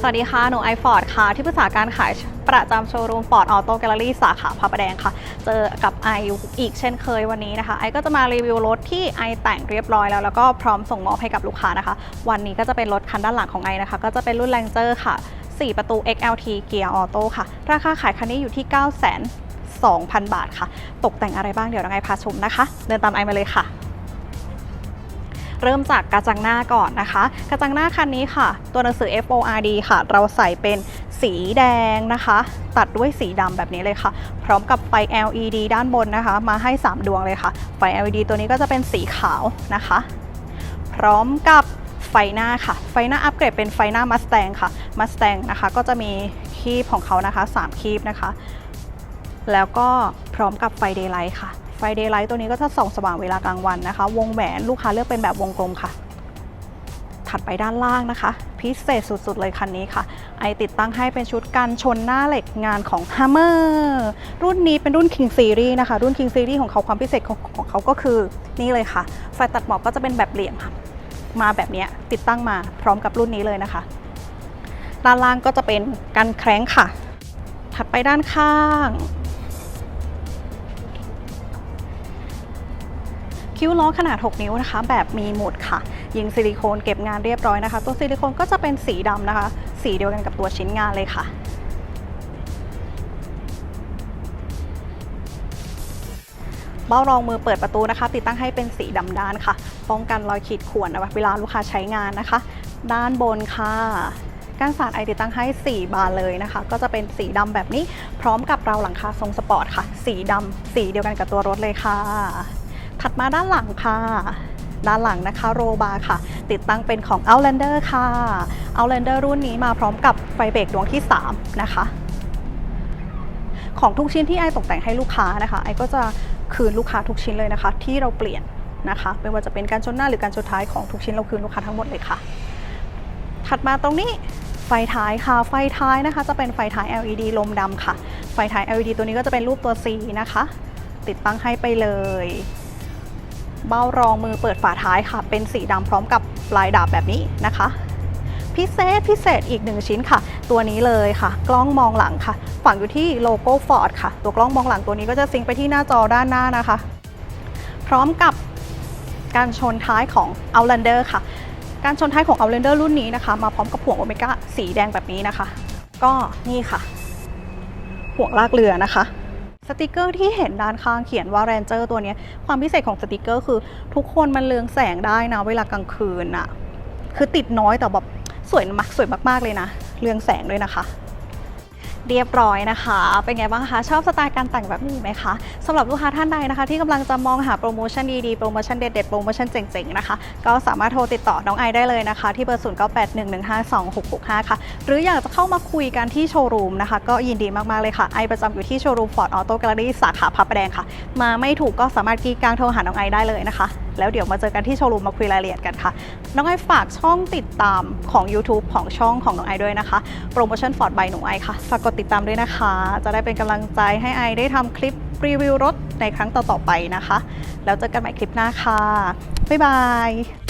สวัสดีค่ะ หนูไอฟอร์ดค่ะ ที่ปรึกษาการขายประจำโชว์รูมฟอร์ดออโต้แกลเลอรี่สาขาพระประแดงค่ะ เจอกับไออีกเช่นเคยวันนี้นะคะ ไอก็จะมารีวิวรถที่ไอแต่งเรียบร้อยแล้ว แล้วก็พร้อมส่งมอบให้กับลูกค้านะคะ วันนี้ก็จะเป็นรถคันด้านหลังของไอนะคะ ก็จะเป็นรุ่นแรงเจอร์ค่ะ 4 ประตู XLT เกียร์ออโต้ค่ะ ราคาขายคันนี้อยู่ที่9 2 0 0 0 บาทค่ะ ตกแต่งอะไรบ้างเดี๋ยวน้องไอพาชมนะคะ เดินตามไอมาเลยค่ะ เริ่มจากกระจังหน้าก่อนนะคะ กระจังหน้าคันนี้ค่ะ ตัวหนังสือ FORD ค่ะ เราใส่เป็นสีแดงนะคะ ตัดด้วยสีดำแบบนี้เลยค่ะ พร้อมกับไฟ LED ด้านบนนะคะ มาให้ 3 ดวงเลยค่ะ ไฟ LED ตัวนี้ก็จะเป็นสีขาวนะคะ พร้อมกับไฟหน้าค่ะ ไฟหน้าอัปเกรดเป็นไฟหน้า Mustang ค่ะ Mustang นะคะ ก็จะมีคีบของเขานะคะ 3 คีบนะคะ แล้วก็พร้อมกับไฟเดย์ไลท์ค่ะ ไฟเดย์ไลท์ตัวนี้ก็จะส่องสว่างเวลากลางวันนะคะ วงแหวนลูกค้าเลือกเป็นแบบวงกลมค่ะ ถัดไปด้านล่างนะคะ พิเศษสุดๆเลยคันนี้ค่ะ ไอติดตั้งให้เป็นชุดกันชนหน้าเหล็กงานของ Hammer รุ่นนี้เป็นรุ่น King Series นะคะ รุ่น King Series ของเขาความพิเศษของของเขาก็คือนี่เลยค่ะ ไฟตัดหมอกก็จะเป็นแบบเหลี่ยมค่ะ มาแบบนี้ติดตั้งมาพร้อมกับรุ่นนี้เลยนะคะ ด้านล่างก็จะเป็นกันแคร้งค่ะ ถัดไปด้านข้าง คิ้วล้อขนาด 6 นิ้วนะคะ แบบมีหมุดค่ะ ยิงซิลิโคนเก็บงานเรียบร้อยนะคะ ตัวซิลิโคนก็จะเป็นสีดำนะคะ สีเดียวกันกับตัวชิ้นงานเลยค่ะเบ้ารองมือเปิดประตูนะคะ ติดตั้งให้เป็นสีดำด้านค่ะ ป้องกันรอยขีดข่วนนะคะเวลาลูกค้าใช้งานนะคะ ด้านบนค่ะก้านสาดไอติดตั้งให้ 4 บานเลยนะคะ ก็จะเป็นสีดำแบบนี้พร้อมกับราวหลังคาทรงสปอร์ตค่ะ สีดำสีเดียวกันกับตัวรถเลยค่ะ ถัดมาด้านหลังค่ะด้านหลังนะคะโรบาร์ค่ะ ติดตั้งเป็นของ Outlander ค่ะ Outlander รุ่นนี้มาพร้อมกับไฟเบรกดวงที่ 3 นะคะ ของทุกชิ้นที่ไอตกแต่งให้ลูกค้านะคะไอก็จะคืนลูกค้าทุกชิ้นเลยนะคะ ที่เราเปลี่ยนนะคะไม่ว่าจะเป็นการชนหน้าหรือการชนท้ายของทุกชิ้นเราคืนลูกค้าทั้งหมดเลยค่ะ ถัดมาตรงนี้ไฟท้ายค่ะ ไฟท้ายนะคะจะเป็นไฟท้าย LED ลมดำค่ะ ไฟท้าย LED ตัวนี้ก็จะเป็นรูปตัว C นะคะ ติดตั้งให้ไปเลย เบ้ารองมือเปิดฝาท้ายค่ะ เป็นสีดำพร้อมกับลายดาบแบบนี้นะคะ พิเศษพิเศษอีกหนึ่งชิ้นค่ะ ตัวนี้เลยค่ะ กล้องมองหลังค่ะ ฝังอยู่ที่โลโก้ Ford ค่ะ ตัวกล้องมองหลังตัวนี้ก็จะซิงไปที่หน้าจอด้านหน้านะคะ พร้อมกับการชนท้ายของ Outlander ค่ะ การชนท้ายของ Outlander รุ่นนี้นะคะ มาพร้อมกับห่วงโอเมก้าสีแดงแบบนี้นะคะ ก็นี่ค่ะ ห่วงลากเรือนะคะ สติกเกอร์ที่เห็นด้านข้างเขียนว่าแรนเจอร์ตัวนี้ความพิเศษของสติกเกอร์คือ ทุกคนมันเลืองแสงได้นะ เวลากลางคืนอะคือติดน้อยแต่แบบสวยมากสวยมากๆเลยนะ เลืองแสงด้วยนะคะ เรียบร้อยนะคะ เป็นไงบ้างคะชอบสไตล์การแต่งแบบนี้ไหมคะสำหรับลูกค้าท่านใดนะคะ ที่กำลังจะมองหาโปรโมชั่นดีๆ โปรโมชั่นเด็ดๆ โปรโมชั่นเจ๋งๆนะคะ ก็สามารถโทรติดต่อน้องไอได้เลยนะคะ ที่เบอร์ 0 9 8 1 1 5 2 6 6 5 ค่ะ หรืออยากจะเข้ามาคุยกันที่โชว์รูมนะคะ ก็ยินดีมากๆเลยค่ะไอประจำอยู่ที่โชว์รูมฟอร์ดออโต้แกลเลอรี่สาขาพระประแดงค่ะ มาไม่ถูกก็สามารถกีกลางโทรหาน้องไอได้เลยนะคะ แล้วเดี๋ยวมาเจอกันที่โชว์รูมมาคุยรายละเอียดกันค่ะ น้องไอฝากช่องติดตามของ YouTube ของช่องของน้องไอด้วยนะคะโปรโมชั่นฟอร์ดบายหนูไอค่ะฝากกดติดตามด้วยนะคะ จะได้เป็นกำลังใจให้ไอได้ทำคลิปรีวิวรถในครั้งต่อๆไปนะคะ แล้วเจอกันใหม่คลิปหน้าค่ะบ๊ายบาย